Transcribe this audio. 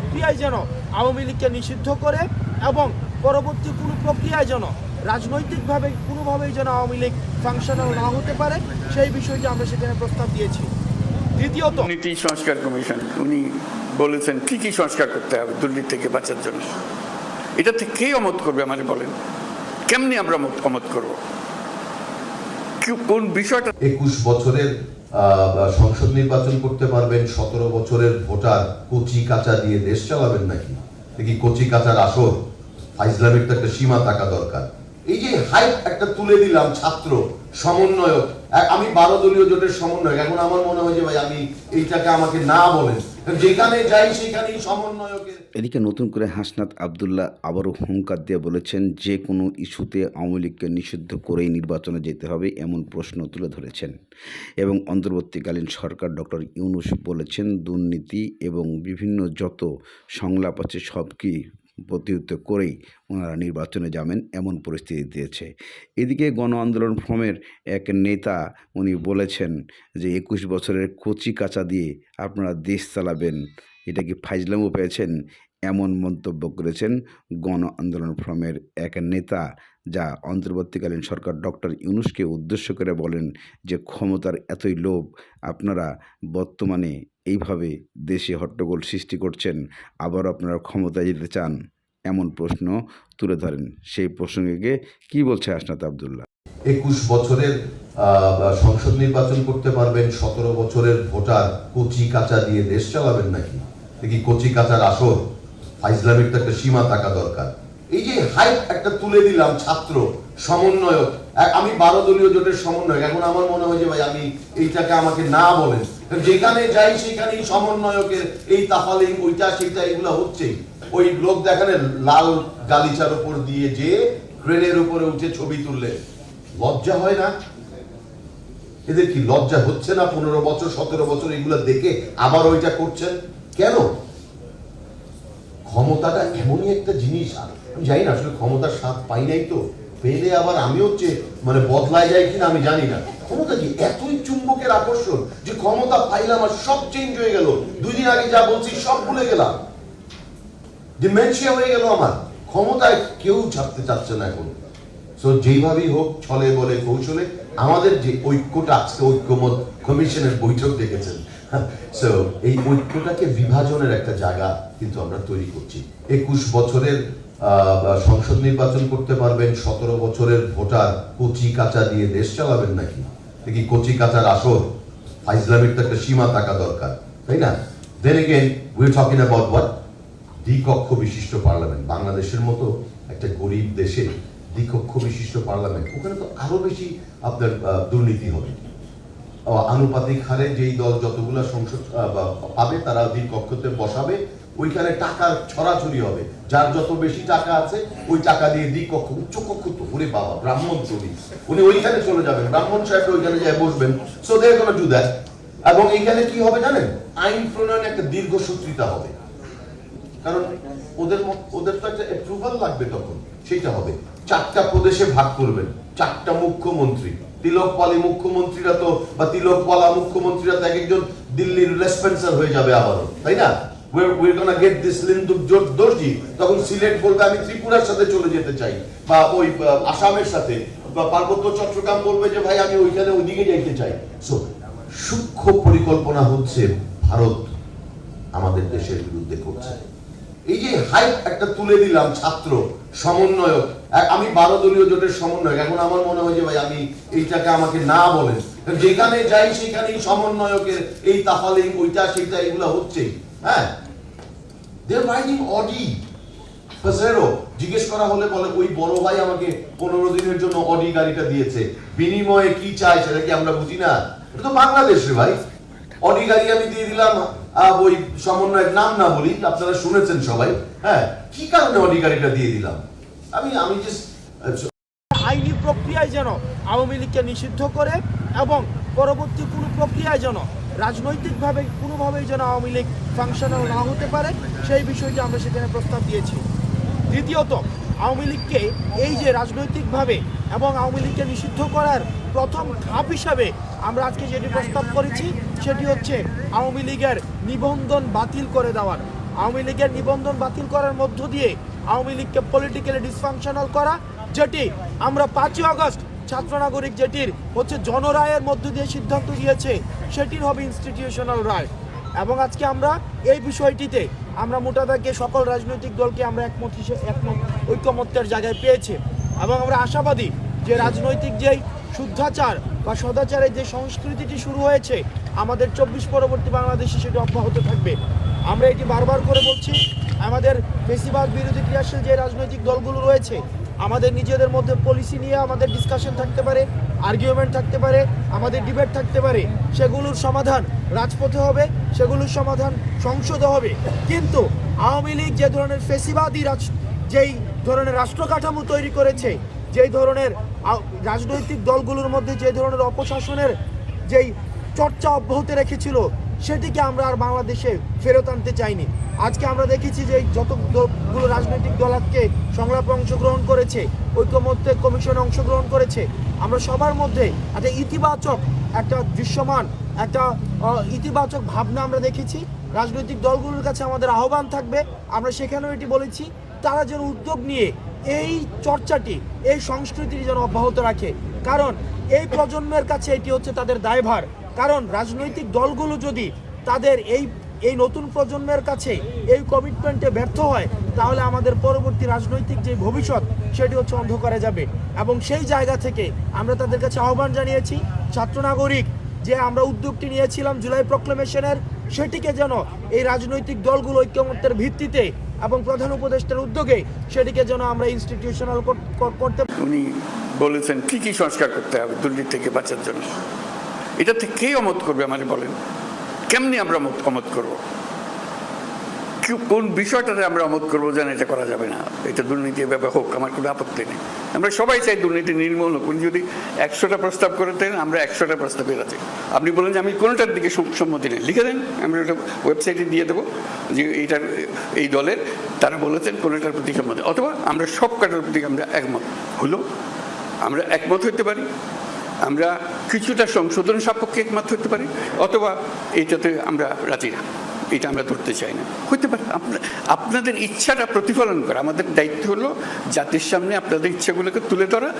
প্রক্রিয়ায় যেন আওয়ামী লীগকে নিষিদ্ধ করে এবং পরবর্তী কোনো প্রক্রিয়ায় যেন রাজনৈতিকভাবে কোনোভাবেই যেন আওয়ামী লীগ ফাংশনাল না হতে পারে সেই বিষয়টি আমরা সেখানে প্রস্তাব দিয়েছি। দ্বিতীয়ত দুর্নীতি সংস্কার কমিশন উনি বলেছেন কি কি সংস্কার করতে হবে দুর্নীতি থেকে বাঁচার জন্য। এটা থেকে কে অমত করবে আমাকে বলেন? কেমনি আমরা অমত- করব? কোন বিষয়টা একুশ বছরের সংসদ নির্বাচন করতে পারবেন, সতেরো বছরের ভোটার কচি কাঁচা দিয়ে দেশ চালাবেন নাকি? দেখি কচি কাঁচার আসর ইসলামিক তো একটা সীমা থাকা দরকার। এই যে হাইপ একটা তুলে দিলাম ছাত্র সমন্বয়ক আমি বারো দলীয় জোটের সমন্বয়ক, এখন আমার মনে হয় যে ভাই আমি এইটাকে আমাকে না বলেন। যেখানে যাই সেখানেই এদিকে নতুন করে হাসনাত আবদুল্লাহ আবারও হুঙ্কার দিয়ে বলেছেন, যে কোনো ইস্যুতে আওয়ামী লীগকে নিষিদ্ধ করেই নির্বাচনে যেতে হবে এমন প্রশ্ন তুলে ধরেছেন। এবং অন্তর্বর্তীকালীন সরকার ডক্টর ইউনুস বলেছেন, দুর্নীতি এবং বিভিন্ন যত সংলাপ আছে সব কি প্রতিহত করেই ওনারা নির্বাচনে যাবেন এমন পরিস্থিতি দিয়েছে। এদিকে গণ আন্দোলন ফ্রমের এক নেতা উনি বলেছেন যে একুশ বছরের কচি কাঁচা দিয়ে আপনারা দেশ চালাবেন। এটা কি ফাইজলামও পেয়েছেন? এমন মন্তব্য করেছেন গণ আন্দোলন ফ্রমের এক নেতা, যা অন্তর্বর্তীকালীন সরকার ডক্টর ইউনুসকে উদ্দেশ্য করে বলেন যে ক্ষমতার এতই লোভ, আপনারা বর্তমানে এইভাবে দেশে হট্টগোল সৃষ্টি করছেন আবার আপনারা ক্ষমতায় যেতে চান? এমন প্রশ্ন তুলে ধরেন। সেই প্রসঙ্গে কি বলছে আসনাত আবদুল্লাহ? একুশ বছরের সংসদ নির্বাচন করতে পারবেন, সতেরো বছরের ভোটার কচি কাঁচা দিয়ে দেশ চালাবেন নাকি? দেখি কচি কাঁচার আসর, ইসলামিক একটা সীমা থাকা দরকার। এই যে হাইপ একটা তুলে দিলাম ছাত্র, সমন্বয়ক আমি বারো দলীয় জোটের সমন্বয়ক। এখন আমার মনে হয় যে ভাই, আমি এইটাকে আমাকে না বলেন। যেখানে যাই, সেখানেই সমন্বয়কের এই তাফালিং ওইটা, সেইটা, এগুলো হচ্ছেই। ওই লোক দেখানে, লাল গালিচার উপর দিয়ে যে ক্রেনের উপরে উঠে ছবি তুললে। লজ্জা হয় না? এদের কি লজ্জা হচ্ছে না? পনেরো বছর, সতেরো বছর এগুলো দেখে আবার ওইটা করছেন? কেন? ক্ষমতাটা এমনই একটা জিনিস। আমি জানি না, আসলে ক্ষমতার স্বাদ পাই নাই তো। পেলে আবার আমি হচ্ছে মানে বদলায় যায় কিনা আমি জানি না। ক্ষমতা কি? এতই চুম্বকের আকর্ষণ যে ক্ষমতা পাইলাম আর সব চেঞ্জ হয়ে গেল। দুই দিন আগে যা বলছি সব ভুলে গেলাম। ডিমেনশিয়া হয়ে গেল আমার। ক্ষমতায় কেউ চাচ্ছে না এখন। যেইভাবেই হোক, ছলে বলে কৌশলে আমাদের যে ঐক্যটা, আজকে ঐক্যমত কমিশনের বৈঠক দেখেছেন সো এই ঐক্যটাকে বিভাজনের একটা জায়গা কিন্তু আমরা তৈরি করছি। একুশ বছরের সংসদ নির্বাচন করতে পারবেন, সতেরো বছরের ভোটার কচি কাঁচা দিয়ে দেশ চালাবেন নাকি? দেখি কচি কাঁচার আসর, ইসলামিক তো একটা সীমা থাকা দরকার, তাই না? দেন এগেন দ্বিকক্ষ বিশিষ্ট পার্লামেন্ট, বাংলাদেশের মতো একটা গরিব দেশে দ্বিকক্ষ বিশিষ্ট পার্লামেন্ট, ওখানে তো আরও বেশি আপনার দুর্নীতি হবে। আনুপাতিক হারে যেই দল যতগুলো সংসদ পাবে তারা দ্বিকক্ষতে বসাবে ওইখানে টাকার ছড়াছড়ি হবে। যার যত বেশি টাকা আছে, ওই টাকা দিয়ে দ্বিকক্ষ উচ্চকক্ষ তো ওরে বাবা, ব্রাহ্মণ চলি উনি ওইখানে চলে যাবেন। ব্রাহ্মণ সাহেব ওইখানে যায় বসবেন। So they gonna do that এবং এইখানে কি হবে জানেন? আইন প্রণয়নে একটা দীর্ঘসূত্রিতা হবে। কারণ ওদের ওদের তো একটা অ্যাপ্রুভাল লাগবে তখন। সেইটা হবে। চারটা প্রদেশে ভাগ করবেন। চারটা মুখ্যমন্ত্রী। তিলকপালি মুখ্যমন্ত্রীরা তো, বা তিলকপালা মুখ্যমন্ত্রীরা তো এক একজন দিল্লির রেসপেন্সার হয়ে যাবে আবারও। তাই না? ভারত আমাদের দেশের বিরুদ্ধে করছে। এই যে হাইপ একটা তুলে দিলাম, ছাত্র, সমন্বয়ক। আমি বারো দলীয় জোটের সমন্বয়ক। এখন আমার মনে হয় যে, ভাই, আমি এইটাকে আমাকে না বলেন। যেখানে যাই, সেখানেই সমন্বয়কের এই তাফালিং, ওইটা, সেইটা, এগুলো হচ্ছেই। হ্যাঁ? দে অডি জিজ্ঞেস করা হলে বলে, ওই বড় ভাই আমাকে পনেরো দিনের জন্য অডি গাড়িটা দিয়েছে। বিনিময়ে কি চাই সেটা কি আমরা বুঝি না? এটা তো ভাই। অডি গাড়ি আমি দিয়ে দিলাম ওই সমন্বয়ের নাম না বলি আপনারা শুনেছেন সবাই। হ্যাঁ কি কারণে অডি গাড়িটা দিয়ে দিলাম? আমি আমি জাস্ট আইনি প্রক্রিয়ায় যেন আওয়ামী লীগকে নিষিদ্ধ করে এবং পরবর্তী কোনো প্রক্রিয়ায় যেন রাজনৈতিকভাবে, কোনোভাবেই যেন আওয়ামী লীগ ফাংশনাল না হতে পারে, সেই বিষয়টি আমরা সেখানে প্রস্তাব দিয়েছি। দ্বিতীয়ত, আওয়ামী লীগকে এই যে রাজনৈতিকভাবে এবং আওয়ামী লীগকে নিষিদ্ধ করার প্রথম ধাপ হিসাবে আমরা আজকে যেটি প্রস্তাব করেছি, সেটি হচ্ছে আওয়ামী লীগের নিবন্ধন বাতিল করে দেওয়ার। আওয়ামী লীগের নিবন্ধন বাতিল করার মধ্য দিয়ে আওয়ামী লীগকে পলিটিক্যালি ডিসফাংশনাল করা, যেটি আমরা পাঁচই আগস্ট ছাত্র নাগরিক যেটির হচ্ছে জনরায়ের মধ্য দিয়ে সিদ্ধান্ত দিয়েছে সেটির হবে ইনস্টিটিউশনাল রায় এবং আজকে আমরা এই বিষয়টিতে আমরা মোটাদাকে সকল রাজনৈতিক দলকে আমরা একমত হিসেবে একমত ঐক্যমত্যের জায়গায় পেয়েছি। এবং আমরা আশাবাদী যে রাজনৈতিক যেই শুদ্ধাচার বা সদাচারের যে সংস্কৃতিটি শুরু হয়েছে, আমাদের চব্বিশ পরবর্তী বাংলাদেশে সেটি অব্যাহত থাকবে। আমরা এটি বারবার করে বলছি, আমাদের বেশিরভাগ বিরোধী ক্রিয়াশীল যে রাজনৈতিক দলগুলো রয়েছে, আমাদের নিজেদের মধ্যে পলিসি নিয়ে আমাদের ডিসকাশন থাকতে পারে। আর্গুমেন্ট থাকতে পারে, আমাদের ডিবেট থাকতে পারে, সেগুলোর সমাধান রাজপথে হবে, সেগুলোর সমাধান সংসদে হবে। কিন্তু আওয়ামী লীগ যে ধরনের ফেসিবাদী রাজ, যেই ধরনের রাষ্ট্র কাঠামো তৈরি করেছে, যেই ধরনের রাজনৈতিক দলগুলোর মধ্যে যে ধরনের অপশাসনের যেই চর্চা অব্যাহত রেখেছিল, সেটিকে আমরা আর বাংলাদেশে ফেরত আনতে চাইনি। আজকে আমরা দেখেছি যে যতগুলো রাজনৈতিক দল আজকে সংলাপে অংশগ্রহণ করেছে, ঐক্যমত্যে কমিশনে অংশগ্রহণ করেছে, আমরা সবার মধ্যে একটা ইতিবাচক, একটা দৃশ্যমান, একটা ইতিবাচক ভাবনা আমরা দেখেছি। রাজনৈতিক দলগুলোর কাছে আমাদের আহ্বান থাকবে, আমরা সেখানেও এটি বলেছি, তারা যেন উদ্যোগ নিয়ে এই চর্চাটি, এই সংস্কৃতিটি যেন অব্যাহত রাখে। কারণ এই প্রজন্মের কাছে এটি হচ্ছে তাদের দায়ভার। কারণ রাজনৈতিক দলগুলো যদি তাদের এই এই নতুন প্রজন্মের কাছে এই কমিটমেন্টে ব্যর্থ হয়, তাহলে আমাদের পরবর্তী রাজনৈতিক যে ভবিষ্যৎ, সেটি হচ্ছে অন্ধকারে যাবে। এবং সেই জায়গা থেকে আমরা তাদের কাছে আহ্বান জানিয়েছি, ছাত্র নাগরিক, যে আমরা উদ্যোগটি নিয়েছিলাম জুলাই প্রক্লেমেশনের সেটিকে যেন এই রাজনৈতিক দলগুলো ঐক্যমত্যের ভিত্তিতে এবং প্রধান উপদেষ্টার উদ্যোগে সেটিকে যেন আমরা ইনস্টিটিউশনাল করতে বলেছেন, কি কি সংস্কার করতে হবে দুর্নীতি থেকে বাঁচার জন্য? এটা থেকে কে অমত করবে আমাদের বলেন? কেমনি আমরা অমত করব? কোন বিষয়টাতে আমরা অমত করব যেন এটা করা যাবে না। এটা দুর্নীতি ব্যাপার হোক, আমার কোনো আপত্তি নেই। আমরা সবাই চাই দুর্নীতি নির্মূল হোক। উনি যদি একশোটা প্রস্তাব করে দেন, আমরা একশোটা প্রস্তাবে রাজি। আপনি বলেন যে আমি কোনোটার দিকে সম্মতি নেই। লিখে দেন, আমরা ওটা ওয়েবসাইটে দিয়ে দেবো যে এইটার, এই দলের, তারা বলেছেন কোনোটার প্রতি সম্মতি অথবা আমরা সব কাটার প্রতি আমরা একমত। হলো আমরা একমত হইতে পারি। আমরা কিছুটা সংশোধন সাপেক্ষে একমত হইতে পারি, অথবা এটাতে আমরা রাজি না। এটা আমরা ধরতে চাই না। হইতে পারে আপনাদের ইচ্ছাটা প্রতিফলন করা। আমাদের দায়িত্ব হলো জাতির সামনে আপনাদের ইচ্ছাগুলোকে তুলে ধরা।